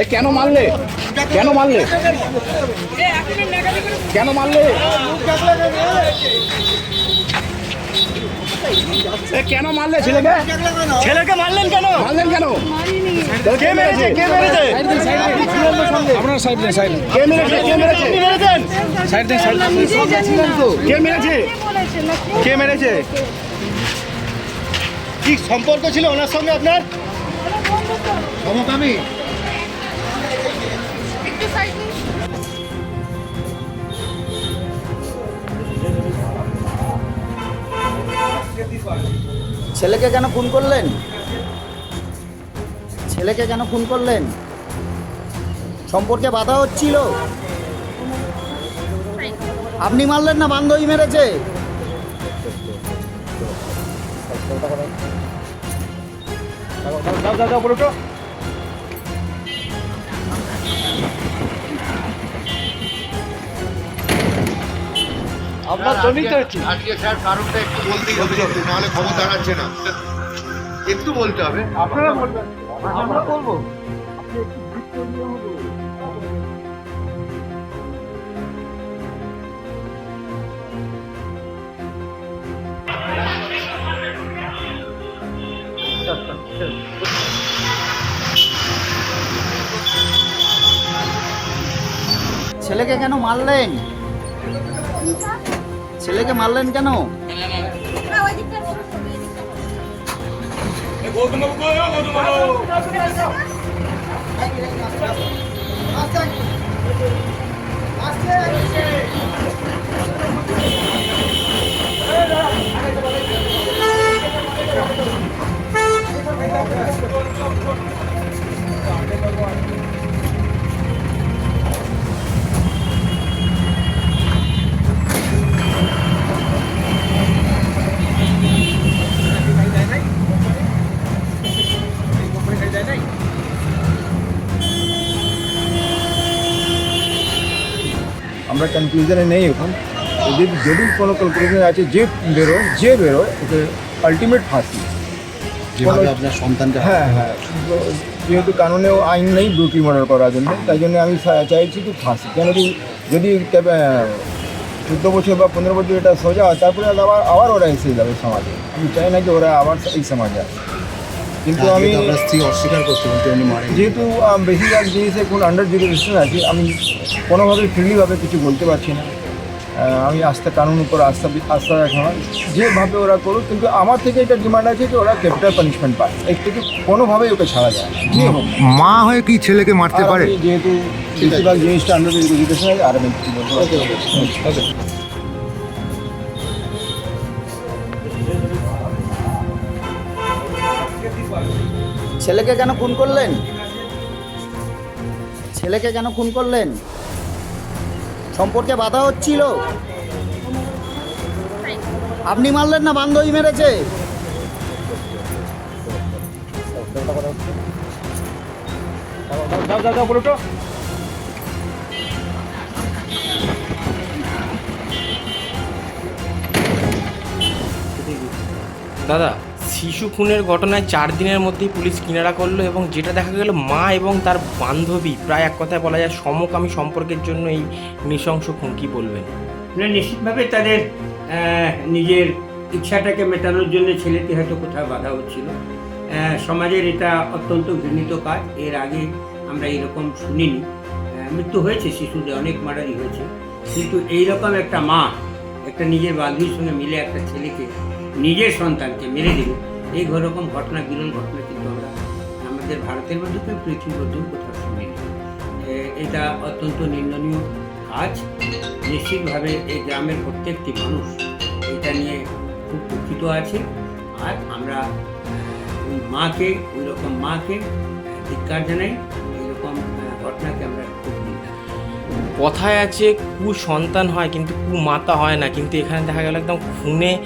এই কেন মারলে? কেন মারলে? কেন মারলে? কেন মারলে ছেলেকে? ছেলেকে মারলেন কেন? মারলেন কেন? কে মেরেছে? কে মেরেছে? আপনার সাইড দেন সাইড কে মেরেছে? কে মেরেছে? মেরেছেন? সাইড দেন সাইড কে মেরেছে? কে মেরেছে? কি সম্পর্ক ছিল ওনার সঙ্গে আপনার? সমকামী। ছেলেকে কেন খুন করলেন? ছেলেকে কেন খুন করলেন? সম্পর্কে বাধা হচ্ছিল। আপনি মারলেন না বান্ধবী মেরেছে। বলো আপনার জমি তো। আজকে স্যার কারণটা একটু বলতেই হবে একটু নাহলে খবর দাঁড়াচ্ছে না। একটু বলতে হবে। আপনারা বলবেন। আমরা বলব। ছেলেকে কেন মারলেন? ছেলেকে মারলেন কেন? ওই আমরা কনফিউশনে নেই এখন। যদি যদি কোনো কনক্লুশন আছে যে বেরো যে বেরো ওকে আলটিমেট ফাঁসি। যেভাবে আপনার সন্তানটা হ্যাঁ হ্যাঁ। যেহেতু কানুনেও আইন নেই ব্রুটি মার্ডার করার জন্য তাই জন্য আমি চাইছি কি ফাঁসি। কেন কি যদি চোদ্দ বছর বা পনেরো বছর এটা সোজা হয় তারপরে আবার আবার ওরা এসে যাবে সমাজে। আমি চাই না যে ওরা আবার এই সমাজে আসে কিন্তু আমি স্ত্রী অস্বীকার বলতে উনি মারেন যেহেতু বেশিরভাগ জিনিসে কোন আন্ডার জুডিশন আছে আমি কোনোভাবে ফ্রিলিভাবে কিছু বলতে পারছি না। আমি আস্থা কানুন উপর আস্থা আস্থা রাখা হয়। যেভাবে ওরা করুক কিন্তু আমার থেকে এটা ডিমান্ড আছে যে ওরা ক্যাপিটাল পানিশমেন্ট পায় এর থেকে কোনোভাবেই ওকে ছাড়া যায় যে হোক মা হয়ে কি ছেলেকে মারতে পারে? যেহেতু বেশিরভাগ জিনিসটা আন্ডার এডুকেশন আছে আর আমি কিছু বলতে ছেলেকে কেন খুন করলেন? ছেলেকে কেন খুন করলেন? সম্পর্কে বাধা হচ্ছিল? আপনি মারলেন না বান্ধবী মেরেছে। দাদা শিশু খুনের ঘটনায় চার দিনের মধ্যেই পুলিশ কিনারা করল এবং যেটা দেখা গেল মা এবং তার বান্ধবী, প্রায় এক কথায় বলা যায় সমকামী সম্পর্কের জন্য এই নৃশংস খুন কি বলবেন। মানে নিশ্চিতভাবে তাদের নিজের ইচ্ছাটাকে মেটানোর জন্য ছেলেটি হয়তো কোথাও বাধা হচ্ছিল। সমাজের এটা অত্যন্ত ঘৃণিত কাজ। এর আগে আমরা এরকম শুনিনি। মৃত্যু হয়েছে শিশুদের, অনেক মার্ডারই হয়েছে। কিন্তু এইরকম একটা মা, একটা নিজের বান্ধবীর সঙ্গে মিলে একটা ছেলেকে নিজের সন্তানকে মেরে দিল এই রকম ঘটনা বিরল ঘটনা কিন্তু আমরা আমাদের ভারতের মধ্যে পৃথিবীর মধ্যেও কোথাও শুনিনি। এ- এটা অত্যন্ত নিন্দনীয় কাজ। নিশ্চিতভাবে এই গ্রামের প্রত্যেকটি মানুষ এটা নিয়ে খুব দুঃখিত আছে। আর আমরা ওই মাকে ওই রকম মাকে আহ, ধিক্কার জানাই। এইরকম আহ, ঘটনাকে আমরা খুব। কথায় আছে কু সন্তান হয় কিন্তু কু মাতা হয় না। কিন্তু এখানে দেখা গেল একদম খুনে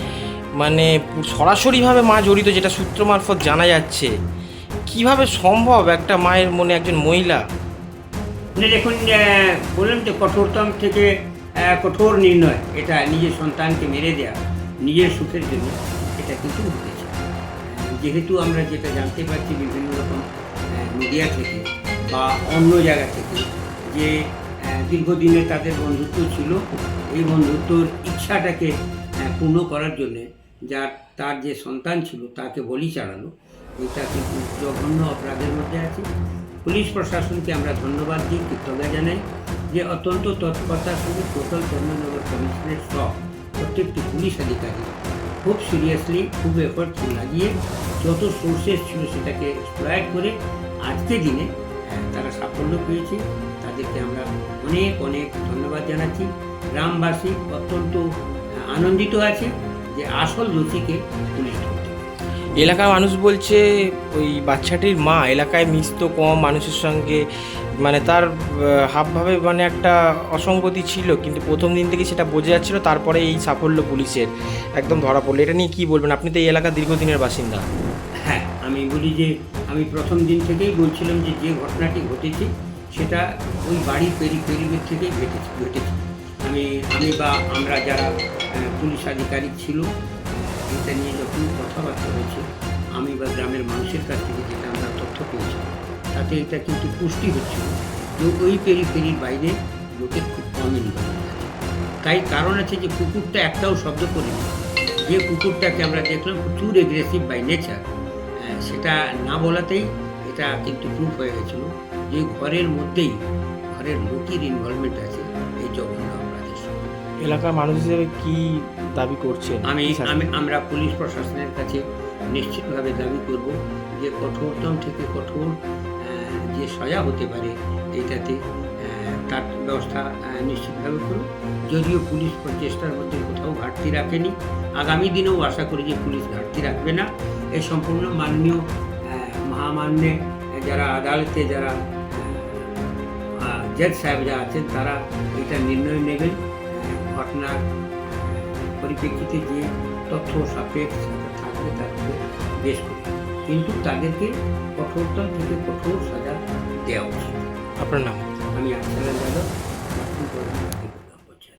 মানে সরাসরিভাবে মা জড়িত যেটা সূত্র মারফত জানা যাচ্ছে, কীভাবে সম্ভব একটা মায়ের মনে একজন মহিলা? মানে দেখুন বললাম যে কঠোরতম থেকে কঠোর নির্ণয়, এটা নিজের সন্তানকে মেরে দেওয়া নিজের সুখের জন্য এটা কিন্তু ঘটেছে যেহেতু আমরা যেটা জানতে পারছি বিভিন্ন রকম মিডিয়া থেকে বা অন্য জায়গা থেকে যে দীর্ঘদিনে তাদের বন্ধুত্ব ছিল, এই বন্ধুত্বর ইচ্ছাটাকে পূর্ণ করার জন্যে যার তার যে সন্তান ছিল তাকে বলি চালানো এটা কিন্তু জঘন্য অপরাধের মধ্যে আছে। পুলিশ প্রশাসনকে আমরা ধন্যবাদ দিই, কৃতজ্ঞতা জানাই যে অত্যন্ত তৎপরতার সঙ্গে টোটাল চন্দ্রনগর কমিশনের সব প্রত্যেকটি পুলিশ আধিকারিক খুব সিরিয়াসলি খুব এফোর্ট লাগিয়ে যত সোর্সেস ছিল সেটাকে এক্সপ্লয়েট করে আজকে দিনে তারা সাফল্য পেয়েছে। তাদেরকে আমরা অনেক অনেক ধন্যবাদ জানাচ্ছি। গ্রামবাসী অত্যন্ত আনন্দিত আছে। যে আসল দোষীকে পুলিশ এলাকার মানুষ বলছে ওই বাচ্চাটির মা এলাকায় মিশতো কম মানুষের সঙ্গে মানে তার হাবভাবে মানে একটা অসঙ্গতি ছিল কিন্তু প্রথম দিন থেকে সেটা বোঝা যাচ্ছিল তারপরে এই সাফল্য পুলিশের একদম ধরা পড়ল। এটা নিয়ে কী বলবেন? আপনি তো এই এলাকার দীর্ঘদিনের বাসিন্দা। হ্যাঁ আমি বলি যে আমি প্রথম দিন থেকেই বলছিলাম যে যে ঘটনাটি ঘটেছে সেটা ওই বাড়ির পেরি পেরিবের থেকেই ঘটেছে ঘটেছে। আমি আমি বা আমরা যারা পুলিশ আধিকারিক ছিল, এটা নিয়ে যখন কথাবার্তা হয়েছে, আমি বা গ্রামের মানুষের কাছ থেকে যেটা আমরা তথ্য পেয়েছি, তাতে এটা কিন্তু পুষ্টি হচ্ছিল যে ওই পেরি পেরির বাইরে লোকের খুব কম আছে। তাই কারণ আছে যে কুকুরটা একটাও শব্দ করেনি। যে কুকুরটাকে আমরা দেখলাম প্রচুর এগ্রেসিভ বাই নেচার সেটা না বলাতেই এটা কিন্তু প্রুফ হয়ে গেছিল যে ঘরের মধ্যেই, ঘরের লোকের ইনভলভমেন্ট আছে এই জঘন্য এলাকার মানুষ হিসেবে কী দাবি করছেন? আমি আমি আমরা পুলিশ প্রশাসনের কাছে নিশ্চিতভাবে দাবি করব যে কঠোরতম থেকে কঠোর যে সাজা হতে পারে এইটাতে তার ব্যবস্থা নিশ্চিতভাবে করুন যদিও পুলিশ প্রচেষ্টার মধ্যে কোথাও ঘাটতি রাখেনি। আগামী দিনেও আশা করি যে পুলিশ ঘাটতি রাখবে না। এই সম্পূর্ণ মাননীয় মহামান্যে যারা আদালতে যারা জজ সাহেব যারা আছেন তারা এটা নির্ণয় নেবেন। ঘটনার পরিপ্রেক্ষিতে যে তথ্য সাপেক্ষ থাকবে তাকে বেশ করে কিন্তু তাদেরকে কঠোরতম থেকে কঠোর সাজা দেওয়া উচিত। আপনার নাম? আমি আসালাম যাদব।